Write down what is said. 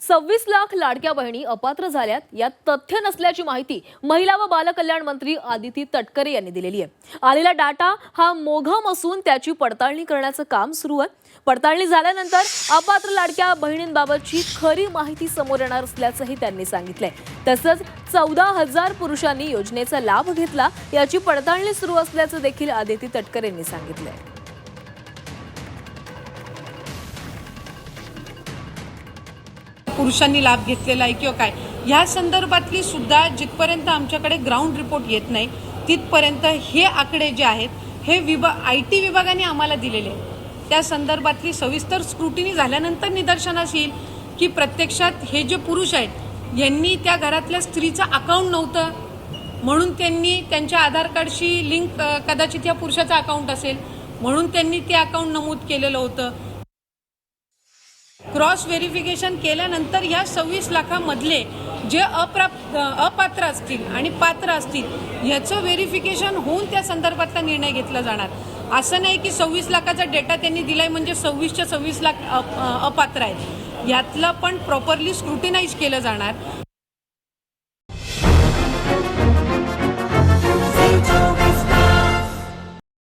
सव्वीस लाख लाडक्या बहिणी अपात्र झाल्यात यात तथ्य नसल्याची माहिती महिला व बालकल्याण मंत्री आदिती तटकरे यांनी दिलेली आहे. आलेला डाटा हा मोघम असून त्याची पडताळणी करण्याचं काम सुरू आहे. पडताळणी झाल्यानंतर अपात्र लाडक्या बहिणींबाबतची खरी माहिती समोर येणार असल्याचंही त्यांनी सांगितलंय. तसंच चौदा हजार पुरुषांनी योजनेचा लाभ घेतला याची पडताळणी सुरू असल्याचं देखील आदिती तटकरे यांनी सांगितलंय. पुरुषांनी लाभ घेतलेला आहे किंवा काय? ह्या संदर्भातली सुद्धा जिथपर्यंत आमच्याकडे ग्राउंड रिपोर्ट येत नाही तिथपर्यंत हे आकडे जे आहेत हे विभा आय टी विभागाने आम्हाला दिलेले आहेत. त्या संदर्भातली सविस्तर स्क्रुटिनी झाल्यानंतर निदर्शनास येईल की प्रत्यक्षात हे जे पुरुष आहेत यांनी त्या घरातल्या स्त्रीचं अकाउंट नव्हतं. म्हणून त्यांनी त्यांच्या आधार कार्डशी लिंक कदाचित या पुरुषाचं अकाउंट असेल. म्हणून त्यांनी ते अकाउंट नमूद केलेलं होतं. क्रॉस व्हेरिफिकेशन केल्यानंतर ह्या सव्वीस लाखामधले जे अप्राप अपात्र असतील आणि पात्र असतील ह्याचं व्हेरिफिकेशन होऊन त्या संदर्भातला निर्णय घेतला जाणार. असं नाही की सव्वीस लाखाचा डेटा त्यांनी दिलाय म्हणजे सव्वीसच्या सव्वीस लाख अप- अपात्र आहेत. यातलं पण प्रॉपरली स्क्रुटिनाईज केलं जाणार.